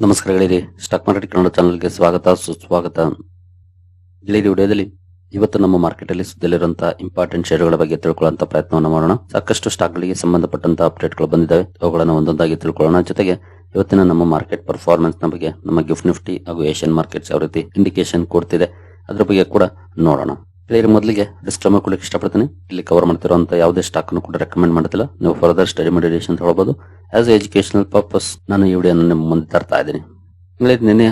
ನಮಸ್ಕಾರ ಗೆಳೆಯರಿ. Stock market Kannada ಚಾನಲ್ಗೆ ಸ್ವಾಗತ, ಸುಸ್ವಾಗತ. ಗೆಳೆಯರಿ, ವಿಡಿಯೋದಲ್ಲಿ ಇವತ್ತು ನಮ್ಮ ಮಾರ್ಕೆಟ್ ಅಲ್ಲಿ ಸುದ್ದಿಯಲ್ಲಿರುವಂತಹ ಇಂಪಾರ್ಟೆಂಟ್ ಷೇರುಗಳ ಬಗ್ಗೆ ತಿಳ್ಕೊಳ್ಳುವಂತ ಪ್ರಯತ್ನವನ್ನು ಮಾಡೋಣ. ಸಾಕಷ್ಟು ಸ್ಟಾಕ್ ಗಳಿಗೆ ಸಂಬಂಧಪಟ್ಟಂತಹ ಅಪ್ಡೇಟ್ಗಳು ಬಂದಿದ್ದಾವೆ. ಅವುಗಳನ್ನು ಒಂದೊಂದಾಗಿ ತಿಳ್ಕೊಳ್ಳೋಣ. ಜೊತೆಗೆ ಇವತ್ತಿನ ನಮ್ಮ ಮಾರ್ಕೆಟ್ ಪರ್ಫಾರ್ಮೆನ್ಸ್ನ ಬಗ್ಗೆ ನಮ್ಮ ಗಿಫ್ಟ್ ನಿಫ್ಟಿ ಹಾಗೂ ಏಷ್ಯನ್ ಮಾರ್ಕೆಟ್ಸ್ ಯಾವ ರೀತಿ ಇಂಡಿಕೇಶನ್ ಕೊಡ್ತಿದೆ, ಅದರ ಬಗ್ಗೆ ಕೂಡ ನೋಡೋಣ. ಗೆಳೆಯರಿ ಮೊದಲಿಗೆ ಡಿಸ್ಕ್ಲೇಮರ್ ಕೊಡ್ಲಿಕ್ಕೆ ಇಷ್ಟಪಡ್ತೀನಿ. ಇಲ್ಲಿ ಕವರ್ ಮಾಡ್ತಿರುವಂತ ಯಾವುದೇ ಸ್ಟಾಕ್ ಅನ್ನು ಕೂಡ ರೆಕಮೆಂಡ್ ಮಾಡುತ್ತಿಲ್ಲ ನೀವು ಫರ್ದರ್ ಸ್ಟಡಿ ಮೆಡಿಟೇಷನ್ ಹೇಳ್ಬೋದು ಆಸ್ ಎಜುಕೇಶನಲ್ ಪರ್ಪಸ್ ನಾನು ಈ ವಿಡಿಯೋ ನಿಮ್ಮ ಮುಂದೆ ತರ್ತಾ ಇದ್ದೀನಿ. ನಿನ್ನೆ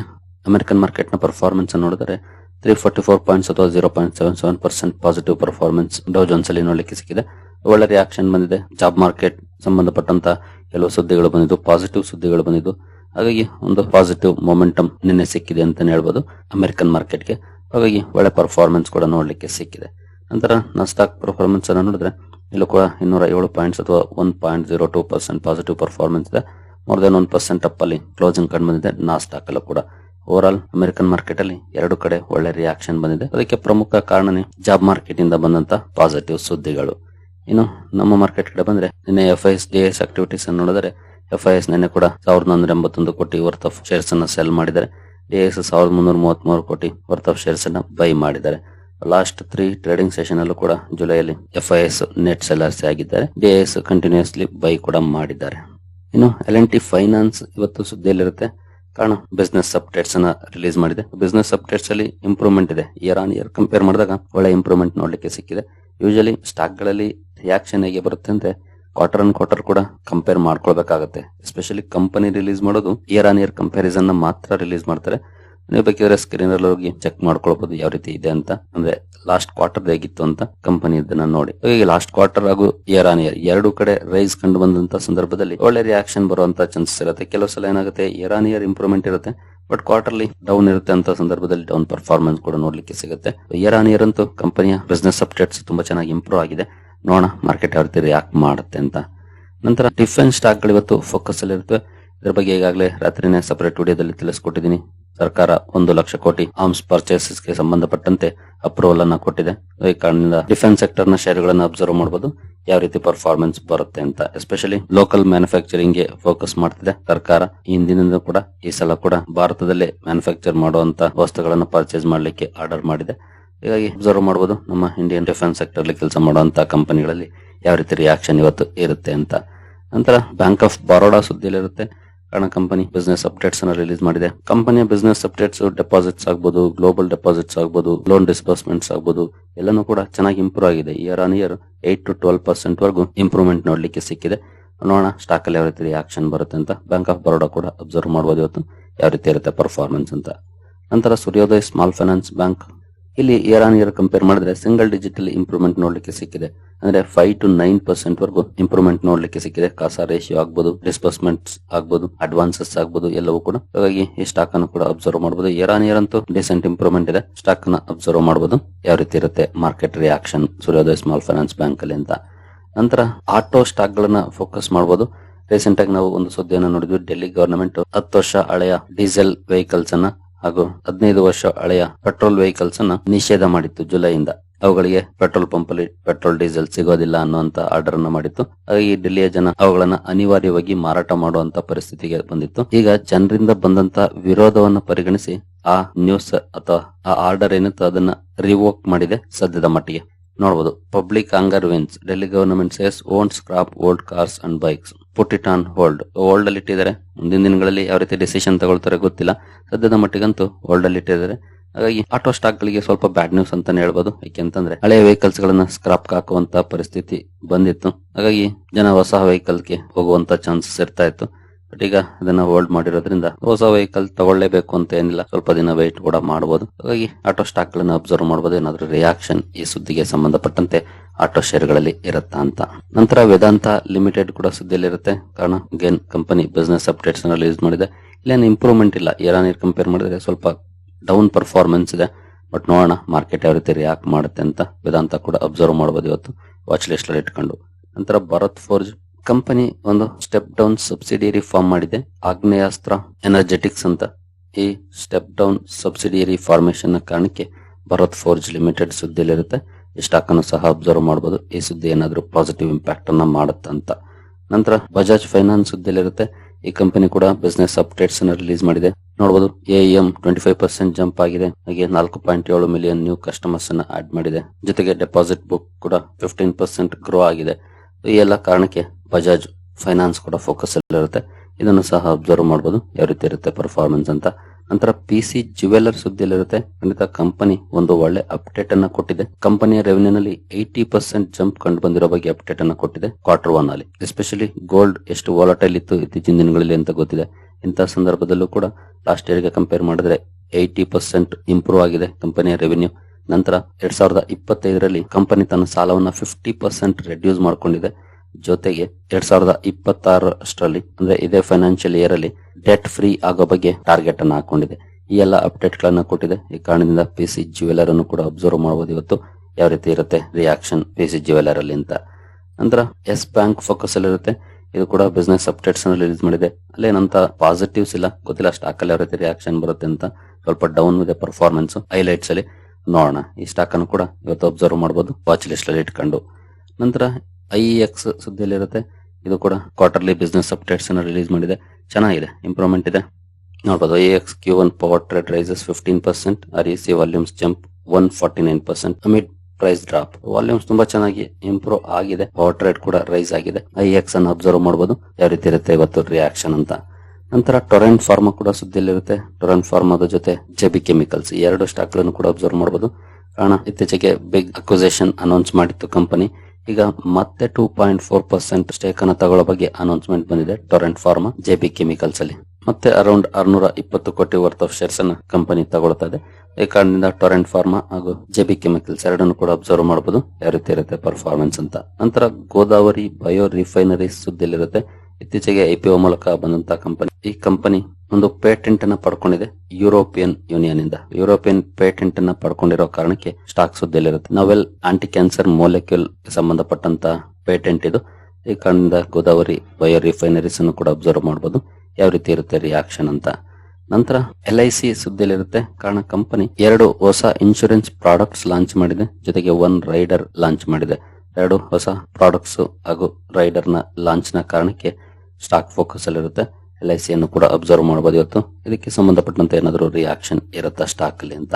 ಅಮೆರಿಕನ್ ಮಾರ್ಕೆಟ್ನ ಪರ್ಫಾರ್ಮೆನ್ಸ್ ನೋಡಿದರೆ ತ್ರೀ ಫೋರ್ಟಿ ಫೋರ್ ಪಾಯಿಂಟ್ಸ್ ಅಥವಾ zero point seven seven percent positive performance Dow Jones ಅಲ್ಲಿ ನೋಡಲಿಕ್ಕೆ ಸಿಕ್ಕಿದೆ. ಒಳ್ಳೆ ರಿಯಾಕ್ಷನ್ ಬಂದಿದೆ. ಜಾಬ್ ಮಾರ್ಕೆಟ್ ಸಂಬಂಧಪಟ್ಟಂತ ಕೆಲವು ಸುದ್ದಿಗಳು ಬಂದಿದ್ದು ಪಾಸಿಟಿವ್ ಸುದ್ದಿಗಳು ಬಂದಿದ್ದು. ಹಾಗಾಗಿ ಒಂದು ಪಾಸಿಟಿವ್ ಮೊಮೆಂಟಮ್ ನಿನ್ನೆ ಸಿಕ್ಕಿದೆ ಅಂತಾನೆ ಹೇಳ್ಬೋದು ಅಮೆರಿಕನ್ ಮಾರ್ಕೆಟ್ಗೆ ಹಾಗಾಗಿ ಒಳ್ಳೆ ಪರ್ಫಾರ್ಮೆನ್ಸ್ ಕೂಡ ನೋಡ್ಲಿಕ್ಕೆ ಸಿಕ್ಕಿದೆ. ನಂತರ ನಸ್ಟಾಕ್ ಪರ್ಫಾರ್ಮೆನ್ಸ್ ಅನ್ನು ನೋಡಿದ್ರೆ, ಇಲ್ಲೂ ಕೂಡ ಇನ್ನೂರ ಏಳು ಪಾಯಿಂಟ್ಸ್ ಅಥವಾ one point zero two percent positive performance ಇದೆ. More than one percent up ಅಲ್ಲಿ ಕ್ಲೋಸಿಂಗ್ ಕಂಡು ಬಂದಿದೆ. ನಾಸ್ಟಾಕ್ ಅಲ್ಲೂ ಕೂಡ. ಓವರ್ ಆಲ್ ಅಮೆರಿಕನ್ ಮಾರ್ಕೆಟ್ ಅಲ್ಲಿ ಎರಡು ಕಡೆ ಒಳ್ಳೆ ರಿಯಾಕ್ಷನ್ ಬಂದಿದೆ. ಅದಕ್ಕೆ ಪ್ರಮುಖ ಕಾರಣನೇ ಜಾಬ್ ಮಾರ್ಕೆಟ್ ಇಂದ ಬಂದಂತ ಪಾಸಿಟಿವ್ ಸುದ್ದಿಗಳು. ಇನ್ನು ನಮ್ಮ ಮಾರ್ಕೆಟ್ ಕಡೆ ಬಂದ್ರೆ, ನಿನ್ನೆ F I S D S activities ಅನ್ನು ನೋಡಿದರೆ ಎಫ್ ಐ ಎಸ್ ನಿನ್ನೆ ಕೂಡ ಸಾವಿರದ ನಾನ್ನೂರ ಎಂಬತ್ತೊಂದು ಕೋಟಿ ವರ್ತ್ ಆಫ್ ಶೇರ್ಸ್ ಅನ್ನು ಸೆಲ್ ಮಾಡಿದ್ದಾರೆ. ಡಿ ಎಸ್ ಸಾವಿರದ ಮುನ್ನೂರ ಮೂವತ್ಮೂರು ಕೋಟಿ ವರ್ತ್ ಆಫ್ ಶೇರ್ಸ್ ಅನ್ನ ಬೈ ಮಾಡಿದ್ದಾರೆ. ಲಾಸ್ಟ್ ತ್ರೀ ಟ್ರೇಡಿಂಗ್ ಸೆಷನ್ ಅಲ್ಲೂ ಕೂಡ ಜುಲೈಯಲ್ಲಿ F I S net sellers ಆಗಿದ್ದಾರೆ. ಡಿ ಎಸ್ ಕಂಟಿನ್ಯೂಸ್ಲಿ ಬೈ ಕೂಡ ಮಾಡಿದ್ದಾರೆ. ಇನ್ನು ಎಲ್ ಎನ್ ಟಿ ಫೈನಾನ್ಸ್ ಇವತ್ತು ಸುದ್ದಿಯಲ್ಲಿರುತ್ತೆ. ಕಾರಣ ಬಿಸ್ನೆಸ್ ಅಪ್ಡೇಟ್ಸ್ ಅನ್ನ ರಿಲೀಸ್ ಮಾಡಿದೆ. ಬಿಸ್ನೆಸ್ ಅಪ್ಡೇಟ್ಸ್ ಅಲ್ಲಿ ಇಂಪ್ರೂವ್ಮೆಂಟ್ ಇದೆ. ಇಯರ್ ಆನ್ ಇಯರ್ ಕಂಪೇರ್ ಮಾಡಿದಾಗ ಒಳ್ಳೆ ಇಂಪ್ರೂವ್ಮೆಂಟ್ ನೋಡ್ಲಿಕ್ಕೆ ಸಿಕ್ಕಿದೆ. ಯೂಶಲಿ ಸ್ಟಾಕ್ಗಳಲ್ಲಿ ರಿಯಾಕ್ಷನ್ ಹೇಗೆ ಬರುತ್ತೆ ಅಂದ್ರೆ ಕ್ವಾರ್ಟರ್ ಅಂಡ್ ಕ್ವಾರ್ಟರ್ ಕೂಡ ಕಂಪೇರ್ ಮಾಡ್ಕೊಳ್ಬೇಕಾಗತ್ತೆ. ಎಸ್ಪೆಷಲಿ ಕಂಪನಿ ರಿಲೀಸ್ ಮಾಡೋದು ಇಯರ್ ಆನ್ ಇಯರ್ ಕಂಪ್ಯಾರಿಸನ್ನ ಮಾತ್ರ ರಿಲೀಸ್ ಮಾಡ್ತಾರೆ. ನೀವು ಬೇಕಿದ್ರೆ ಸ್ಕ್ರೀನ್ ಅಲ್ಲಿ ಹೋಗಿ ಚೆಕ್ ಮಾಡ್ಕೊಳ್ಬಹುದು ಯಾವ ರೀತಿ ಇದೆ ಅಂತ. ಅಂದ್ರೆ ಲಾಸ್ಟ್ ಕ್ವಾರ್ಟರ್ ಹೇಗಿತ್ತು ಅಂತ ಕಂಪನಿ ಇದನ್ನ ನೋಡಿ. ಲಾಸ್ಟ್ ಕ್ವಾರ್ಟರ್ ಹಾಗೂ ಇಯರ್ ಆನ್ ಇಯರ್ ಎರಡು ಕಡೆ ರೈಸ್ ಕಂಡು ಬಂದಂತ ಸಂದರ್ಭದಲ್ಲಿ ಒಳ್ಳೆ ರಿಯಾಕ್ಷನ್ ಬರುವಂತ ಚಾನ್ಸಸ್ ಇರುತ್ತೆ. ಕೆಲವು ಸಲ ಏನಾಗುತ್ತೆ ಇಯರ್ ಆನ್ ಇಯರ್ ಇಂಪ್ರೂವ್ಮೆಂಟ್ ಇರುತ್ತೆ ಬಟ್ ಕ್ವಾರ್ಟರ್ಲಿ ಡೌನ್ ಇರುತ್ತೆ ಅಂತ ಸಂದರ್ಭದಲ್ಲಿ ಡೌನ್ ಪರ್ಫಾರ್ಮೆನ್ಸ್ ಕೂಡ ನೋಡ್ಲಿಕ್ಕೆ ಸಿಗುತ್ತೆ. ಇಯರ್ ಆನ್ ಇಯರ್ ಅಂತೂ ಕಂಪನಿಯ ಬಿಸ್ನೆಸ್ ಅಪ್ಡೇಟ್ಸ್ ತುಂಬಾ ಚೆನ್ನಾಗಿ ಇಂಪ್ರೂವ್ ಆಗಿದೆ. ನೋಡೋಣ ಮಾರ್ಕೆಟ್ ಯಾವ ರೀತಿ ರಿಯಾಕ್ಟ್ ಮಾಡುತ್ತೆ ಅಂತ. ನಂತರ ಡಿಫೆನ್ಸ್ ಸ್ಟಾಕ್ಗಳು ಇವತ್ತು ಫೋಕಸ್ ಅಲ್ಲಿ ಇರುತ್ತೆ. ಇದ್ರ ಬಗ್ಗೆ ಈಗಾಗಲೇ ರಾತ್ರಿನೇ ಸಪರೇಟ್ ವಿಡಿಯೋದಲ್ಲಿ ತಿಳಿಸ್ಕೊಟ್ಟಿದ್ದೀನಿ. ಸರ್ಕಾರ ಒಂದು ಲಕ್ಷ ಕೋಟಿ ಆರ್ಮ್ಸ್ ಪರ್ಚೇಸಸ್ಗೆ ಸಂಬಂಧಪಟ್ಟಂತೆ ಅಪ್ರೂವಲ್ ಅನ್ನ ಕೊಟ್ಟಿದೆ. ಈ ಕಾರಣದಿಂದ ಡಿಫೆನ್ಸ್ ಸೆಕ್ಟರ್ನ ಶೇರುಗಳನ್ನ ಅಬ್ಸರ್ವ್ ಮಾಡಬಹುದು ಯಾವ ರೀತಿ ಪರ್ಫಾರ್ಮೆನ್ಸ್ ಬರುತ್ತೆ ಅಂತ. ಎಸ್ಪೆಷಲಿ ಲೋಕಲ್ ಮ್ಯಾನುಫ್ಯಾಕ್ಚರಿಂಗ್ಗೆ ಫೋಕಸ್ ಮಾಡ್ತಿದೆ ಸರ್ಕಾರ. ಹಿಂದಿನಿಂದ ಕೂಡ ಈ ಸಲ ಕೂಡ ಭಾರತದಲ್ಲೇ ಮ್ಯಾನುಫ್ಯಾಕ್ಚರ್ ಮಾಡುವಂತ ವಸ್ತುಗಳನ್ನು ಪರ್ಚೇಸ್ ಮಾಡಲಿಕ್ಕೆ ಆರ್ಡರ್ ಮಾಡಿದೆ. ಹೀಗಾಗಿ ಅಬ್ಸರ್ವ್ ಮಾಡಬಹುದು ನಮ್ಮ ಇಂಡಿಯನ್ ಡಿಫೆನ್ಸ್ ಸೆಕ್ಟರ್ ಕೆಲಸ ಮಾಡುವಂತಹ ಕಂಪನಿಗಳಲ್ಲಿ ಯಾವ ರೀತಿ ರಿಯಾಕ್ಷನ್ ಇವತ್ತು ಇರುತ್ತೆ ಅಂತ. ನಂತರ ಬ್ಯಾಂಕ್ ಆಫ್ ಬರೋಡಾ ಸುದ್ದಿಯಲ್ಲಿರುತ್ತೆ ಕಾರಣ ಕಂಪನಿ ಬಿಸ್ನೆಸ್ ಅಪ್ಡೇಟ್ಸ್ ಅನ್ನ ರಿಲೀಸ್ ಮಾಡಿದೆ. ಕಂಪನಿಯ ಬಿಸ್ನೆಸ್ ಅಪ್ಡೇಟ್ಸ್ ಡೆಪಾಸಿಟ್ಸ್ ಆಗ್ಬೋದು ಗ್ಲೋಬಲ್ ಡೆಪಾಸಿಟ್ಸ್ ಆಗ್ಬೋದು ಲೋನ್ ಡಿಸ್ಬರ್ಸ್ಮೆಂಟ್ಸ್ ಆಗ್ಬೋದು, ಎಲ್ಲನೂ ಕೂಡ ಚೆನ್ನಾಗಿ ಇಂಪ್ರೂವ್ ಆಗಿದೆ. Year on year eight to twelve percent ವರೆಗೂ ಇಂಪ್ರೂವ್ಮೆಂಟ್ ನೋಡ್ಲಿಕ್ಕೆ ಸಿಕ್ಕಿದೆ. ನೋಡೋಣ ಸ್ಟಾಕ್ ಅಲ್ಲಿ ಯಾವ ರೀತಿ ರಿಯಾಕ್ಷನ್ ಬರುತ್ತೆ ಅಂತ ಬ್ಯಾಂಕ್ ಆಫ್ ಬರೋಡಾ ಕೂಡ ಅಬ್ಸರ್ವ್ ಮಾಡಬಹುದು ಇವತ್ತು. ಯಾವ ರೀತಿ ಇರುತ್ತೆ ಪರ್ಫಾರ್ಮೆನ್ಸ್ ಅಂತ. ನಂತರ ಸೂರ್ಯೋದಯ ಸ್ಮಾಲ್ ಫೈನಾನ್ಸ್ ಬ್ಯಾಂಕ್ ಇಲ್ಲಿ ಇಯರ್ ಆನ್ ಇಯರ್ ಕಂಪೇರ್ ಮಾಡಿದ್ರೆ ಸಿಂಗಲ್ ಡಿಜಿಟಲ್ ಇಂಪ್ರೂವ್ಮೆಂಟ್ ನೋಡ್ಲಿಕ್ಕೆ ಸಿಕ್ಕಿದೆ. ಅಂದ್ರೆ ಫೈವ್ ಟು ನೈನ್ ಪರ್ಸೆಂಟ್ ವರೆಗೂ ಇಂಪ್ರೂವ್ಮೆಂಟ್ ನೋಡ್ಲಿಕ್ಕೆ ಸಿಕ್ಕಿದೆ. ಕಾಸಾ ರೇಷಿಯೋ ಆಗ್ಬೋದು ಡಿಸ್ಬರ್ಸ್ಮೆಂಟ್ಸ್ ಆಗ್ಬೋದು ಅಡ್ವಾನ್ಸಸ್ ಆಗ್ಬೋದು, ಎಲ್ಲವೂ ಕೂಡ. ಹಾಗಾಗಿ ಈ ಸ್ಟಾಕ್ ಅನ್ನು ಕೂಡ ಅಬ್ಸರ್ವ್ ಮಾಡಬಹುದು ಇಯರ್ ಆನ್ ಇಯರ್ ಅಂತೂ ಡಿಸೆಂಟ್ ಇಂಪ್ರೂವ್ಮೆಂಟ್ ಇದೆ. ಸ್ಟಾಕ್ನ ಅಬ್ಸರ್ವ್ ಮಾಡಬಹುದು ಯಾವ ರೀತಿ ಇರುತ್ತೆ? Market reaction Suryoday small finance bank ಅಲ್ಲಿ ಅಂತ. ನಂತರ ಆಟೋ ಸ್ಟಾಕ್ ಗಳನ್ನ ಫೋಕಸ್ ಮಾಡಬಹುದು ರೀಸೆಂಟ್ ಆಗಿ ನಾವು ಒಂದು ಸುದ್ದಿಯನ್ನು ನೋಡಿದ್ವಿ. ಡೆಲ್ಲಿ ಗವರ್ನಮೆಂಟ್ ಹತ್ತು ವರ್ಷ ಹಳೆಯ ಡೀಸೆಲ್ ವೆಹಿಕಲ್ಸ್ ಅನ್ನ ಹಾಗೂ ಹದಿನೈದು ವರ್ಷ ಹಳೆಯ ಪೆಟ್ರೋಲ್ ವೆಹಿಕಲ್ಸ್ ಅನ್ನ ನಿಷೇಧ ಮಾಡಿತ್ತು ಜುಲೈಯಿಂದ. ಅವುಗಳಿಗೆ ಪೆಟ್ರೋಲ್ ಪಂಪ್ ಅಲ್ಲಿ ಪೆಟ್ರೋಲ್ ಡೀಸೆಲ್ ಸಿಗೋದಿಲ್ಲ ಅನ್ನುವಂತ ಆರ್ಡರ್ ಅನ್ನ ಮಾಡಿತ್ತು. ಹಾಗಾಗಿ ಡೆಲ್ಲಿಯ ಜನ ಅವುಗಳನ್ನ ಅನಿವಾರ್ಯವಾಗಿ ಮಾರಾಟ ಮಾಡುವಂತ ಪರಿಸ್ಥಿತಿಗೆ ಬಂದಿತ್ತು. ಈಗ ಜನರಿಂದ ಬಂದಂತ ವಿರೋಧವನ್ನು ಪರಿಗಣಿಸಿ ಆ ನ್ಯೂಸ್ ಅಥವಾ ಆ ಆರ್ಡರ್ ಏನಿತ್ತು ಅದನ್ನ ರಿವೋಕ್ ಮಾಡಿದೆ ಸದ್ಯದ ಮಟ್ಟಿಗೆ. ನೋಡಬಹುದು public anger wins Delhi government says own scrap old cars and bikes put it on hold hold ಅಲ್ಲಿ ಇಟ್ಟಿದ್ದಾರೆ. ಮುಂದಿನ ದಿನಗಳಲ್ಲಿ ಯಾವ ರೀತಿ ಡಿಸಿಷನ್ ತಗೊಳ್ತಾರೆ ಗೊತ್ತಿಲ್ಲ. ಸದ್ಯದ ಮಟ್ಟಿಗಂತೂ ಓಲ್ಡ್ ಅಲ್ಲಿ ಇಟ್ಟಿದ್ದಾರೆ. ಹಾಗಾಗಿ ಆಟೋ ಸ್ಟಾಕ್ ಗಳಿಗೆ ಸ್ವಲ್ಪ ಬ್ಯಾಡ್ ನ್ಯೂಸ್ ಅಂತಾನೆ ಹೇಳ್ಬೋದು. ಯಾಕೆಂತಂದ್ರೆ ಹಳೆಯ ವೆಹಿಕಲ್ಸ್ ಗಳನ್ನ ಸ್ಕ್ರಾಪ್ ಹಾಕುವಂತ ಪರಿಸ್ಥಿತಿ ಬಂದಿತ್ತು. ಹಾಗಾಗಿ ಜನ ಹೊಸ ವೆಹಿಕಲ್ಗೆ ಹೋಗುವಂತ ಚಾನ್ಸಸ್ ಇರ್ತಾ ಇತ್ತು. ಬಟ್ ಈಗ ಅದನ್ನ ಹೋಲ್ಡ್ ಮಾಡಿರೋದ್ರಿಂದ ಹೊಸ ವೆಹಿಕಲ್ ತಗೊಳ್ಳೇಬೇಕು ಅಂತ ಏನಿಲ್ಲ. ಸ್ವಲ್ಪ ದಿನ ವೆಯ್ಟ್ ಕೂಡ ಮಾಡಬಹುದು ಹಾಗಾಗಿ ಆಟೋ ಸ್ಟಾಕ್ ಗಳನ್ನ ಅಬ್ಸರ್ವ್ ಮಾಡಬಹುದು ಏನಾದ್ರೂ ರಿಯಾಕ್ಷನ್ ಈ ಸುದ್ದಿಗೆ ಸಂಬಂಧಪಟ್ಟಂತೆ ಆಟೋ ಶೇರ್ಗಳಲ್ಲಿ ಇರುತ್ತಾ ಅಂತ. ನಂತರ ವೇದಾಂತ ಲಿಮಿಟೆಡ್ ಕೂಡ ಸುದ್ದಿಯಲ್ಲಿರುತ್ತೆ ಕಾರಣ gain company business updates release ಮಾಡಿದೆ. ಇಲ್ಲೇನು ಇಂಪ್ರೂವ್ಮೆಂಟ್ ಇಲ್ಲ. ಏರಾನ್ ಕಂಪೇರ್ ಮಾಡಿದ್ರೆ ಸ್ವಲ್ಪ ಡೌನ್ ಪರ್ಫಾರ್ಮೆನ್ಸ್ ಇದೆ. ಬಟ್ ನೋಡೋಣ ಮಾರ್ಕೆಟ್ ಯಾವ ರೀತಿ ರಿಯಾಕ್ಟ್ ಮಾಡುತ್ತೆ ಅಂತ ವೇದಾಂತ ಕೂಡ ಅಬ್ಸರ್ವ್ ಮಾಡಬಹುದು ಇವತ್ತು. ವಾಚ್ ಲಿಸ್ಟ್ ಅಲ್ಲಿ ಇಟ್ಕೊಂಡು. ನಂತರ ಭರತ್ ಫೋರ್ಜ್ ಕಂಪನಿ ಒಂದು ಸ್ಟೆಪ್ ಡೌನ್ ಸಬ್ಸಿಡಿಯರಿ ಫಾರ್ಮ್ ಮಾಡಿದೆ. ಆಗ್ನೇಯಾಸ್ತ್ರ ಎನರ್ಜೆಟಿಕ್ಸ್ ಅಂತ ಈ ಸ್ಟೆಪ್ ಡೌನ್ ಸಬ್ಸಿಡಿಯರಿ ಫಾರ್ಮೇಶನ್ ಕಾರಣಕ್ಕೆ ಭರತ್ ಫೋರ್ಜ್ ಲಿಮಿಟೆಡ್ ಸುದ್ದಿಯಲ್ಲಿರುತ್ತೆ. ಅನ್ನು ಸಹ ಅಬ್ಸರ್ವ್ ಮಾಡಬಹುದು ಈ ಸುದ್ದಿ ಏನಾದರೂ ಪಾಸಿಟಿವ್ ಇಂಪ್ಯಾಕ್ಟ್ ಅನ್ನ ಮಾಡುತ್ತೆ ಅಂತ. ನಂತರ ಬಜಾಜ್ ಫೈನಾನ್ಸ್ ಸುದ್ದಿಯಲ್ಲಿರುತ್ತೆ. ಈ ಕಂಪನಿ ಕೂಡ ಬಿಸ್ನೆಸ್ ಅಪ್ಡೇಟ್ಸ್ ಅನ್ನು ರಿಲೀಸ್ ಮಾಡಿದೆ. ನೋಡಬಹುದು AM twenty five percent jump ಆಗಿದೆ. ಹಾಗೆ ನಾಲ್ಕು ಪಾಯಿಂಟ್ ಏಳು ಮಿಲಿಯನ್ ನ್ಯೂ ಕಸ್ಟಮರ್ಸ್ ಅನ್ನ ಆಡ್ ಮಾಡಿದೆ. ಜೊತೆಗೆ ಡೆಪಾಸಿಟ್ ಬುಕ್ ಕೂಡ ಫಿಫ್ಟೀನ್ ಪರ್ಸೆಂಟ್ ಗ್ರೋ ಆಗಿದೆ. ಈ ಎಲ್ಲ ಕಾರಣಕ್ಕೆ ಬಜಾಜ್ ಫೈನಾನ್ಸ್ ಕೂಡ ಫೋಕಸ್ ಅಲ್ಲಿ ಇರುತ್ತೆ. ಇದನ್ನು ಸಹ ಅಬ್ಸರ್ವ್ ಮಾಡಬಹುದು ಯಾವ ರೀತಿ ಇರುತ್ತೆ ಪರ್ಫಾರ್ಮೆನ್ಸ್ ಅಂತ. ನಂತರ ಪಿ ಸಿ ಜ್ಯುವೆಲರ್ ಸುದ್ದಿಯಲ್ಲಿರುತ್ತೆ ಖಂಡಿತ ಕಂಪನಿ ಒಂದು ಒಳ್ಳೆ ಅಪ್ಡೇಟ್ ಅನ್ನ ಕೊಟ್ಟಿದೆ. ಕಂಪನಿಯ ರೆವೆನ್ಯೂ ನಲ್ಲಿ ಏಯ್ಟಿ ಪರ್ಸೆಂಟ್ ಜಂಪ್ ಕಂಡು ಬಂದಿರೋ ಬಗ್ಗೆ ಅಪ್ಡೇಟ್ ಅನ್ನ ಕೊಟ್ಟಿದೆ ಕ್ವಾರ್ಟರ್ ಒನ್ ಅಲ್ಲಿ. ಎಸ್ಪೆಷಲಿ ಗೋಲ್ಡ್ ಎಷ್ಟು ವಾಲಟೈಲ್ ಇತ್ತು ಇತ್ತೀಚಿನ ದಿನಗಳಲ್ಲಿ ಅಂತ ಗೊತ್ತಿದೆ. ಇಂತಹ ಸಂದರ್ಭದಲ್ಲೂ ಕೂಡ ಲಾಸ್ಟ್ ಇಯರ್ಗೆ ಕಂಪೇರ್ ಮಾಡಿದ್ರೆ ಏಯ್ಟಿ ಪರ್ಸೆಂಟ್ ಇಂಪ್ರೂವ್ ಆಗಿದೆ ಕಂಪನಿಯ ರೆವೆನ್ಯೂ ನಂತರ ಎರಡ್ ಸಾವಿರದ ಇಪ್ಪತ್ತೈದರಲ್ಲಿ ಕಂಪನಿ ತನ್ನ ಸಾಲವನ್ನು ಫಿಫ್ಟಿ ಪರ್ಸೆಂಟ್ ರೆಡ್ಯೂಸ್ ಮಾಡಿಕೊಂಡಿದೆ. ಜೊತೆಗೆ ಎರಡ್ ಸಾವಿರದ ಇಪ್ಪತ್ತಾರಷ್ಟರಲ್ಲಿ ಅಂದ್ರೆ ಇದೇ ಫೈನಾನ್ಷಿಯಲ್ ಇಯರ್ ಅಲ್ಲಿ ಡೆಟ್ ಫ್ರೀ ಆಗೋ ಬಗ್ಗೆ ಟಾರ್ಗೆಟ್ ಅನ್ನು ಹಾಕೊಂಡಿದೆ. ಈ ಎಲ್ಲ ಅಪ್ಡೇಟ್ ಗಳನ್ನ ಕೊಟ್ಟಿದೆ. ಈ ಕಾರಣದಿಂದ ಪಿ ಸಿ ಜ್ಯುವೆಲರ್ ಅನ್ನು ಕೂಡ ಅಬ್ಸರ್ವ್ ಮಾಡಬಹುದು ಇವತ್ತು. ಯಾವ ರೀತಿ ಇರುತ್ತೆ ರಿಯಾಕ್ಷನ್ ಪಿ ಸಿ ಜ್ಯುವೆಲರ್ ಅಲ್ಲಿ ಅಂತ. ನಂತರ ಎಸ್ ಬ್ಯಾಂಕ್ ಫೋಕಸ್ ಅಲ್ಲಿ ಇರುತ್ತೆ. ಇದು ಕೂಡ ಬಿಸ್ನೆಸ್ ಅಪ್ಡೇಟ್ಸ್ ಅನ್ನು ರಿಲೀಸ್ ಮಾಡಿದೆ. ಅಲ್ಲೇನಂತ ಪಾಸಿಟಿವ್ಸ್ ಇಲ್ಲ. ಗೊತ್ತಿಲ್ಲ ಸ್ಟಾಕ್ ಅಲ್ಲಿ ಯಾವ ರೀತಿ ರಿಯಾಕ್ಷನ್ ಬರುತ್ತೆ ಅಂತ. ಸ್ವಲ್ಪ ಡೌನ್ ಇದೆ ಪರ್ಫಾರ್ಮೆನ್ಸ್ ಹೈಲೈಟ್ಸ್ ಅಲ್ಲಿ. ನೋಡೋಣ. ಈ ಸ್ಟಾಕ್ ಅನ್ನು ಕೂಡ ಇವತ್ತು ಅಬ್ಸರ್ವ್ ಮಾಡಬಹುದು ವಾಚ್ ಲಿಸ್ಟ್ ಅಲ್ಲಿ ಇಟ್ಕೊಂಡು. ನಂತರ ಐ ಎಕ್ಸ್ ಸುದ್ದಿಯಲ್ಲಿರುತ್ತೆ. ಇದು ಕೂಡ ಕ್ವಾರ್ಟರ್ಲಿ ಬಿಸ್ನೆಸ್ ಅಪ್ಡೇಟ್ಸ್ ಅನ್ನು ರಿಲೀಸ್ ಮಾಡಿದೆ. ಚೆನ್ನಾಗಿದೆ. ಇಂಪ್ರೂವ್ಮೆಂಟ್ ಇದೆ. ನೋಡಬಹುದು I X Q one power trade rises fifteen percent R E C volumes jump one forty nine percent amid price drop volumes ತುಂಬಾ ಚೆನ್ನಾಗಿ ಇಂಪ್ರೂವ್ ಆಗಿದೆ. ಪವರ್ ಟ್ರೇಡ್ ಕೂಡ ರೈಸ್ ಆಗಿದೆ. ಐ ಎಕ್ಸ್ ಅನ್ನು ಅಬ್ಸರ್ವ್ ಮಾಡಬಹುದು ಯಾವ ರೀತಿ ಇರುತ್ತೆ ಇವತ್ತು ರಿಯಾಕ್ಷನ್ ಅಂತ. ನಂತರ ಟೊರೆಂಟ್ ಫಾರ್ಮಾ ಕೂಡ ಸುದ್ದಿಯಲ್ಲಿರುತ್ತೆ. ಟೊರೆಂಟ್ ಫಾರ್ಮಾದ ಜೊತೆ ಜೆಬಿ ಕೆಮಿಕಲ್ಸ್ ಎರಡು ಸ್ಟಾಕ್ಗಳನ್ನು ಕೂಡ ಅಬ್ಸರ್ವ್ ಮಾಡಬಹುದು ಕಾರಣ, ಇತ್ತೀಚೆಗೆ ಬಿಗ್ ಅಕ್ವಿಸೇಷನ್ ಅನೌನ್ಸ್ ಮಾಡಿತ್ತು ಕಂಪನಿ. ಈಗ ಮತ್ತೆ two point four percent stake ಅನ್ನು ತಗೊಳ್ಳೋ ಬಗ್ಗೆ ಅನೌನ್ಸ್ಮೆಂಟ್ ಬಂದಿದೆ ಟೊರೆಂಟ್ ಫಾರ್ಮಾ, ಜೆಬಿ ಕೆಮಿಕಲ್ಸ್ ಅಲ್ಲಿ. ಮತ್ತೆ ಅರೌಂಡ್ ಆರ್ನೂರ ಇಪ್ಪತ್ತು ಕೋಟಿ ವರ್ತ್ ಆಫ್ ಶೇರ್ಸ್ ಅನ್ನ ಕಂಪನಿ ತಗೊಳ್ತಾ ಇದೆ. ಈ ಕಾರಣದಿಂದ ಟೊರೆಂಟ್ ಫಾರ್ಮಾ ಹಾಗೂ ಜೆಬಿ ಕೆಮಿಕಲ್ಸ್ ಎರಡನ್ನು ಕೂಡ ಅಬ್ಸರ್ವ್ ಮಾಡಬಹುದು ಯಾವ ರೀತಿ ಇರುತ್ತೆ ಪರ್ಫಾರ್ಮೆನ್ಸ್ ಅಂತ. ನಂತರ ಗೋದಾವರಿ ಬಯೋ ರಿಫೈನರಿ ಸುದ್ದಿಯಲ್ಲಿರುತ್ತೆ. ಇತ್ತೀಚೆಗೆ ಐಪಿಒ ಮೂಲಕ ಬಂದಂತಹ ಕಂಪನಿ. ಈ ಕಂಪನಿ ಒಂದು ಪೇಟೆಂಟ್ ಅನ್ನ ಪಡ್ಕೊಂಡಿದೆ. ಯುರೋಪಿಯನ್ ಯೂನಿಯನ್ ಇಂದ. ಯುರೋಪಿಯನ್ ಪೇಟೆಂಟ್ ಅನ್ನ ಪಡ್ಕೊಂಡಿರೋ ಕಾರಣಕ್ಕೆ ಸ್ಟಾಕ್ ಸುದ್ದಿಯಲ್ಲಿರುತ್ತೆ. ನಾವೆಲ್ ಆಂಟಿ ಕ್ಯಾನ್ಸರ್ ಮೊಲೆಕ್ಯೂಲ್ ಸಂಬಂಧಪಟ್ಟಂತ ಪೇಟೆಂಟ್ ಇದು. ಈ ಕಾರಣದಿಂದ ಗೋದಾವರಿ ಬಯೋ ರಿಫೈನರೀಸ್ ಅನ್ನು ಕೂಡ ಅಬ್ಸರ್ವ್ ಮಾಡಬಹುದು ಯಾವ ರೀತಿ ಇರುತ್ತೆ ರಿಯಾಕ್ಷನ್ ಅಂತ. ನಂತರ ಎಲ್ ಐ ಸಿ ಸುದ್ದಿಯಲ್ಲಿರುತ್ತೆ. ಕಾರಣ ಕಂಪನಿ ಎರಡು ಹೊಸ ಇನ್ಶೂರೆನ್ಸ್ ಪ್ರಾಡಕ್ಟ್ಸ್ ಲಾಂಚ್ ಮಾಡಿದೆ. ಜೊತೆಗೆ ಒನ್ ರೈಡರ್ ಲಾಂಚ್ ಮಾಡಿದೆ. ಎರಡು ಹೊಸ ಪ್ರಾಡಕ್ಟ್ಸ್ ಹಾಗೂ ರೈಡರ್ನ ಲಾಂಚ್ನ ಕಾರಣಕ್ಕೆ ಸ್ಟಾಕ್ ಫೋಕಸ್ ಅಲ್ಲಿರುತ್ತೆ ಎಲ್ ಐ ಸಿಯನ್ನು ಕೂಡ ಅಬ್ಸರ್ವ್ ಮಾಡಬಹುದು ಇವತ್ತು. ಇದಕ್ಕೆ ಸಂಬಂಧಪಟ್ಟಂತೆ ಏನಾದರೂ ರಿಯಾಕ್ಷನ್ ಇರುತ್ತಾ ಸ್ಟಾಕ್ ಅಲ್ಲಿ ಅಂತ.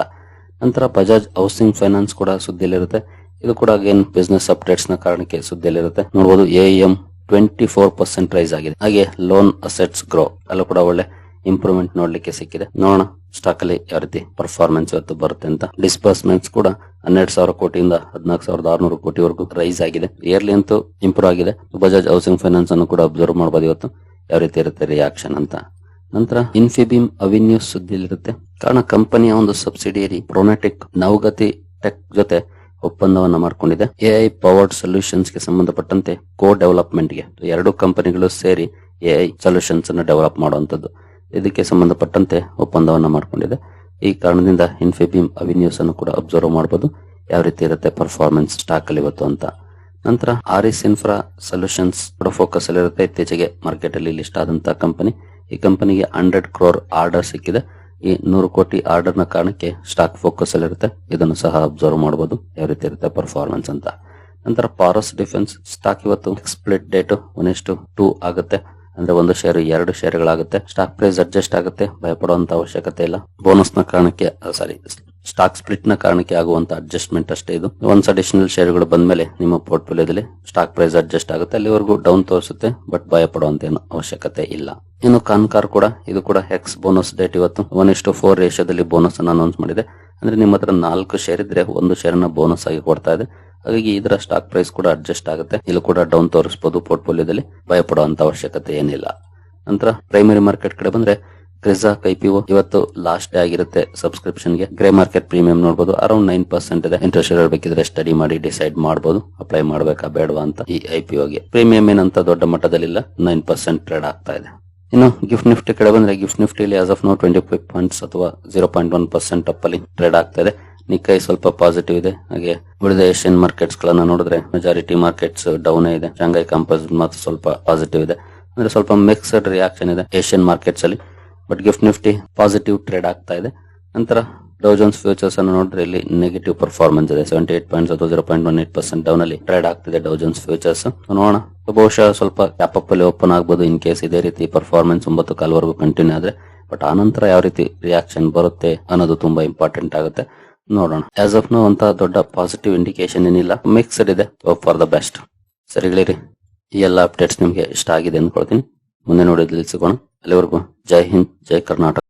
ನಂತರ ಬಜಾಜ್ ಹೌಸಿಂಗ್ ಫೈನಾನ್ಸ್ ಕೂಡ ಸುದ್ದಿಯಲ್ಲಿರುತ್ತೆ ಇದು ಕೂಡ ಅಗೇನ್ ಬಿಸ್ನೆಸ್ ಅಪ್ಡೇಟ್ಸ್ನ ಕಾರಣಕ್ಕೆ ಸುದ್ದಿಯಲ್ಲಿರುತ್ತೆ ನೋಡಬಹುದು M twenty four percent rise ಆಗಿದೆ. ಹಾಗೆ ಲೋನ್ ಅಸೆಟ್ಸ್ ಗ್ರೋ ಅಲ್ಲೂ ಕೂಡ ಒಳ್ಳೆ ಇಂಪ್ರೂವ್ಮೆಂಟ್ ನೋಡ್ಲಿಕ್ಕೆ ಸಿಕ್ಕಿದೆ. ನೋಡೋಣ ಸ್ಟಾಕ್ ಅಲ್ಲಿ ಯಾವ ರೀತಿ ಪರ್ಫಾರ್ಮೆನ್ಸ್ ಇವತ್ತು ಬರುತ್ತೆ ಅಂತ. ಡಿಸ್ಬರ್ಸ್ಮೆಂಟ್ಸ್ ಕೂಡ ಹನ್ನೆರಡು ಸಾವಿರ ಕೋಟಿಯಿಂದ ಹದಿನಾಲ್ಕು ಸಾವಿರದ ಆರ್ನೂರು ಕೋಟಿವರೆಗೂ ರೈಸ್ ಆಗಿದೆ. ಇಯರ್ಲಿ ಅಂತೂ ಇಂಪ್ರೂವ್ ಆಗಿದೆ. ಬಜಾಜ್ ಹೌಸಿಂಗ್ ಫೈನಾನ್ಸ್ ಅನ್ನು ಕೂಡ ಅಬ್ಸರ್ವ್ ಮಾಡಬಹುದು ಇವತ್ತು. ಯಾವ ರೀತಿ ಇರುತ್ತೆ ರಿಯಾಕ್ಷನ್ ಅಂತ. ನಂತರ ಇನ್ಫಿಬಿಮ್ ಅವಿನ್ಯೂಸ್ ಸುದ್ದಿಲಿರುತ್ತೆ. ಕಾರಣ ಕಂಪನಿಯ ಒಂದು ಸಬ್ಸಿಡಿಯರಿ ಪ್ರೊನಾಟಿಕ್ ನವಗತಿ ಟೆಕ್ ಜೊತೆ ಒಪ್ಪಂದವನ್ನ ಮಾಡಿಕೊಂಡಿದೆ. ಎಐ ಪವರ್ಡ್ ಸೊಲ್ಯೂಷನ್ಸ್ಗೆ ಸಂಬಂಧಪಟ್ಟಂತೆ ಕೋ ಡೆವಲಪ್ಮೆಂಟ್ಗೆ ಎರಡು ಕಂಪನಿಗಳು ಸೇರಿ ಎಐ ಸೊಲ್ಯೂಷನ್ಸ್ ಅನ್ನು ಡೆವಲಪ್ ಮಾಡುವಂತದ್ದು ಇದಕ್ಕೆ ಸಂಬಂಧಪಟ್ಟಂತೆ ಒಪ್ಪಂದವನ್ನು ಮಾಡಿಕೊಂಡಿದೆ. ಈ ಕಾರಣದಿಂದ ಇನ್ಫಿಬಿಮ್ ಅವಿನ್ಯೂಸ್ ಅನ್ನು ಕೂಡ ಅಬ್ಸರ್ವ್ ಮಾಡಬಹುದು ಯಾವ ರೀತಿ ಇರುತ್ತೆ ಪರ್ಫಾರ್ಮೆನ್ಸ್ ಸ್ಟಾಕ್ ಅಲ್ಲಿ ಇವತ್ತು ಅಂತ. ನಂತರ ಆರಿಸ್ ಇನ್ಫ್ರಾ ಸೊಲ್ಯೂಷನ್ಸ್ ಕೂಡ ಫೋಕಸ್ ಅಲ್ಲಿರುತ್ತೆ ಇತ್ತೀಚೆಗೆ ಮಾರ್ಕೆಟ್ ಅಲ್ಲಿ ಲಿಸ್ಟ್ ಆದಂತಹ ಕಂಪನಿ ಈ ಕಂಪನಿಗೆ ಹಂಡ್ರೆಡ್ ಕ್ರೋರ್ ಆರ್ಡರ್ ಸಿಕ್ಕಿದೆ. ಈ ನೂರು ಕೋಟಿ ಆರ್ಡರ್ನ ಕಾರಣಕ್ಕೆ ಸ್ಟಾಕ್ ಫೋಕಸ್ ಅಲ್ಲಿ ಇರುತ್ತೆ. ಇದನ್ನು ಸಹ ಅಬ್ಸರ್ವ್ ಮಾಡಬಹುದು ಯಾವ ರೀತಿ ಇರುತ್ತೆ ಪರ್ಫಾರ್ಮೆನ್ಸ್ ಅಂತ. ನಂತರ ಪಾರಸ್ ಡಿಫೆನ್ಸ್ ಸ್ಟಾಕ್ ಇವತ್ತು ಸ್ಪ್ಲಿಟ್ ಡೇಟ್ ಒನ್ ಟೂ ಆಗುತ್ತೆ. ಅಂದ್ರೆ ಒಂದು ಶೇರ್ ಎರಡು ಶೇರುಗಳಾಗುತ್ತೆ ಸ್ಟಾಕ್ ಪ್ರೈಸ್ ಅಡ್ಜಸ್ಟ್ ಆಗುತ್ತೆ. ಭಯಪಡುವಂತ ಅವಶ್ಯಕತೆ ಇಲ್ಲ. ಬೋನಸ್ನ ಕಾರಣಕ್ಕೆ ಸಾರಿ ಸ್ಟಾಕ್ ಸ್ಪ್ಲಿಟ್ನ ಕಾರಣಕ್ಕೆ ಆಗುವಂತ ಅಡ್ಜಸ್ಟ್ಮೆಂಟ್ ಅಷ್ಟೇ ಇದು. ಒನ್ಸ್ ಅಡಿಷನಲ್ ಬಂದ ಬಂದ್ಮೇಲೆ ನಿಮ್ಮ ಪೋರ್ಟ್ಫೋಲಿಯೋದಲ್ಲಿ ಸ್ಟಾಕ್ ಪ್ರೈಸ್ ಅಡ್ಜಸ್ಟ್ ಆಗುತ್ತೆ. ಅಲ್ಲಿವರೆಗೂ ಡೌನ್ ತೋರಿಸುತ್ತೆ ಬಟ್ ಭಯ ಪಡುವಂತ ಏನು ಅವಶ್ಯಕತೆ ಇಲ್ಲ. ಇನ್ನು ಕಾನ್ಕಾರ್ ಕೂಡ, ಇದು ಕೂಡ ಎಕ್ಸ್ ಬೋನಸ್ ಡೇಟ್ ಇವತ್ತು. ಒನ್ ಇಷ್ಟು ಫೋರ್ ರೇಷಿಯೋದಲ್ಲಿ ಬೋನಸ್ ಅನ್ನು ಅನೌನ್ಸ್ ಮಾಡಿದೆ. ಅಂದ್ರೆ ನಿಮ್ಮ ಹತ್ರ ನಾಲ್ಕು ಶೇರ್ ಇದ್ರೆ ಒಂದು ಶೇರ್ನ ಬೋನಸ್ ಆಗಿ ಕೊಡ್ತಾ ಇದೆ. ಹಾಗಾಗಿ ಇದರ ಸ್ಟಾಕ್ ಪ್ರೈಸ್ ಕೂಡ ಅಡ್ಜಸ್ಟ್ ಆಗುತ್ತೆ. ಇಲ್ಲಿ ಕೂಡ ಡೌನ್ ತೋರಿಸಬಹುದು ಪೋರ್ಟ್ಫೋಲಿಯೋದಲ್ಲಿ ಭಯಪಡುವಂತ ಅವಶ್ಯಕತೆ ಏನಿಲ್ಲ. ನಂತರ ಪ್ರೈಮರಿ ಮಾರ್ಕೆಟ್ ಕಡೆ ಬಂದ್ರೆ ಕ್ರಿಸಾ ಕೈಪಿಒ ಇವತ್ತು ಲಾಸ್ಟ್ ಡೇ ಆಗಿರುತ್ತೆ ಸಬ್ಸ್ಕ್ರಿಪ್ಷನ್ಗೆ. ಗ್ರೇ ಮಾರ್ಕೆಟ್ ಪ್ರೀಮಿಯಂ ನೋಡಬಹುದು ಅರೌಂಡ್ ನೈನ್ ಪರ್ಸೆಂಟ್ ಇದೆ. ಇಂಟ್ರೆಸ್ಟ್ ಇರಬೇಕಿದ್ರೆ ಸ್ಟಡಿ ಮಾಡಿ ಡಿಸೈಡ್ ಮಾಡಬಹುದು ಅಪ್ಲೈ ಮಾಡಬೇಕಾ ಬೇಡವಾ ಅಂತ ಈ ಐಪಿಒಗೆ ಪ್ರೀಮಿಯಂ ಏನಂತ ದೊಡ್ಡ ಮಟ್ಟದಲ್ಲಿಲ್ಲ. ನೈನ್ ಪರ್ಸೆಂಟ್ ಟ್ರೇಡ್ ಆಗ್ತಾ ಇದೆ. ಇನ್ನು ಗಿಫ್ಟ್ ನಿಫ್ಟಿ ಕಡೆ ಬಂದ್ರೆ GIFT ನಿಫ್ಟಿಲಿ as of now twenty five points ಅಥವಾ ಜೀರೋ ಪಾಯಿಂಟ್ ಒನ್ ಪರ್ಸೆಂಟ್ ಅಲ್ಲಿ ಟ್ರೇಡ್ ಆಗ್ತಾ ಇದೆ. ನಿಕ್ಕೈ ಸ್ವಲ್ಪ ಪಾಸಿಟಿವ್ ಇದೆ. ಹಾಗೆ ಉಳಿದ ಏಷ್ಯನ್ ಮಾರ್ಕೆಟ್ಸ್ ಗಳನ್ನ ನೋಡಿದ್ರೆ ಮೆಜಾರಿಟಿ ಮಾರ್ಕೆಟ್ಸ್ ಡೌನ್ ಇದೆ. ಶಾಂಘೈ ಕಂಪೋಸ್ ಮಾತ್ರ ಸ್ವಲ್ಪ ಪಾಸಿಟಿವ್ ಇದೆ. ಅಂದ್ರೆ ಸ್ವಲ್ಪ ಮಿಕ್ಸ್ಡ್ ರಿಯಾಕ್ಷನ್ ಇದೆ ಏಷ್ಯನ್ ಮಾರ್ಕೆಟ್ಸ್ ಅಲ್ಲಿ. But gift Nifty positive trade ಆಗ್ತಾ ಇದೆ. ನಂತರ ಡೌಜನ್ಸ್ ಫ್ಯೂಚರ್ಸ್ ಅನ್ನು ನೋಡಿದ್ರೆ ಇಲ್ಲಿ ನೆಗೆಟಿವ್ ಪರ್ಫಾರ್ಮೆನ್ಸ್ ಇದೆ. ಸೆವೆಂಟಿ ಏಟ್ ಪಾಯಿಂಟ್ಸ್ ಅಥವಾ zero point one eight percent down ಅಲ್ಲಿ ಟ್ರೇಡ್ ಆಗ್ತಿದೆ ಡೌಜನ್ಸ್ ಫ್ಯೂಚರ್ಸ್. ನೋಡೋಣ. ಬಹುಶಃ ಸ್ವಲ್ಪ ಕ್ಯಾಪ್ ಅಪ್ ಅಲ್ಲಿ ಓಪನ್ ಆಗ್ಬೋದು. ಇನ್ ಕೇಸ್ ಇದೇ ರೀತಿ ಪರ್ಫಾರ್ಮೆನ್ಸ್ ಒಂಬತ್ತು ಕಾಲ್ವರೆಗೂ ಕಂಟಿನ್ಯೂ ಆದ್ರೆ ಬಟ್ ಆನಂತರ ಯಾವ ರೀತಿ ರಿಯಾಕ್ಷನ್ ಬರುತ್ತೆ ಅನ್ನೋದು ತುಂಬಾ ಇಂಪಾರ್ಟೆಂಟ್ ಆಗುತ್ತೆ. ನೋಡೋಣ. ಆಸ್ ಆಫ್ ನೋ ಅಂತ ದೊಡ್ಡ ಪಾಸಿಟಿವ್ ಇಂಡಿಕೇಶನ್ ಏನಿಲ್ಲ. ಮಿಕ್ಸ್ಡ್ ಇದೆ. ಫಾರ್ ದ ಬೆಸ್ಟ್ ಸರಿಗಳಿರಿ ಈ ಎಲ್ಲ ಅಪ್ಡೇಟ್ಸ್ ನಿಮಗೆ ಇಷ್ಟ ಆಗಿದೆ ಅಂದ್ಕೊಳ್ತೀನಿ ಮುಂದೆ ನೋಡಿ ಸಿಗೋಣ. ಅಲ್ಲಿವರೆಗೂ ಜೈ ಹಿಂದ್, ಜೈ ಕರ್ನಾಟಕ.